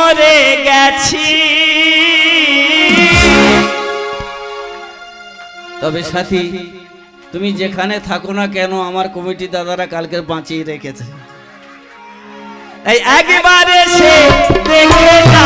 মরে গেছি। তবে সাথী তুমি যেখানে থাকো না কেন আমার কমিটি দাদারা কালকে বাঁচিয়ে রেখেছে। এই একবারে সে দেখে না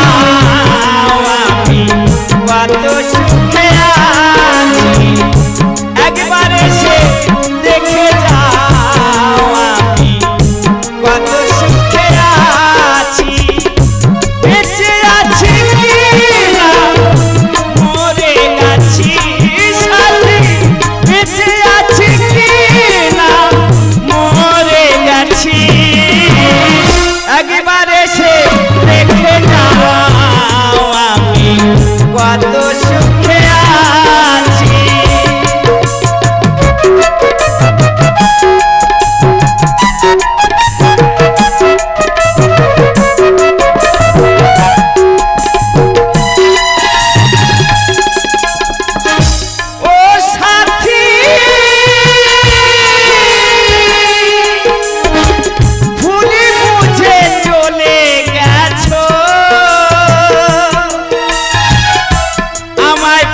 cuando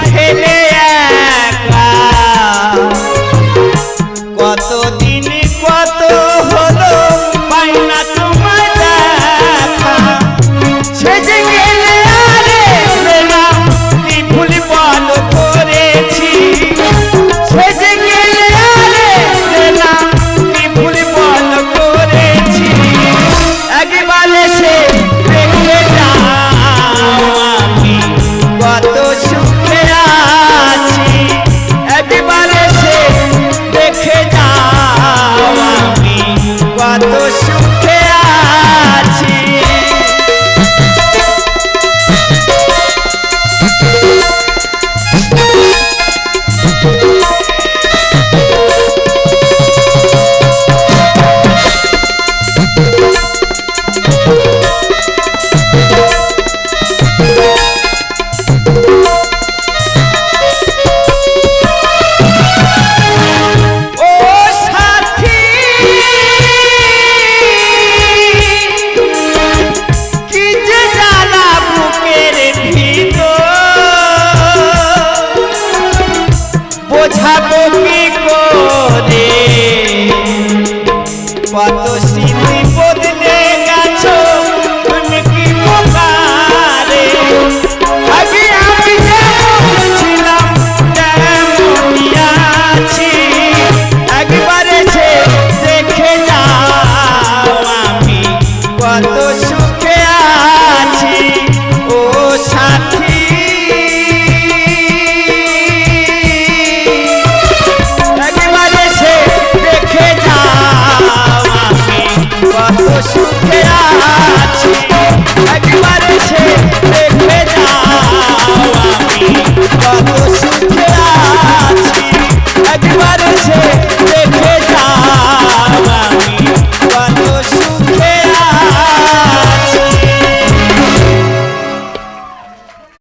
ছেলে ভাবো কি গো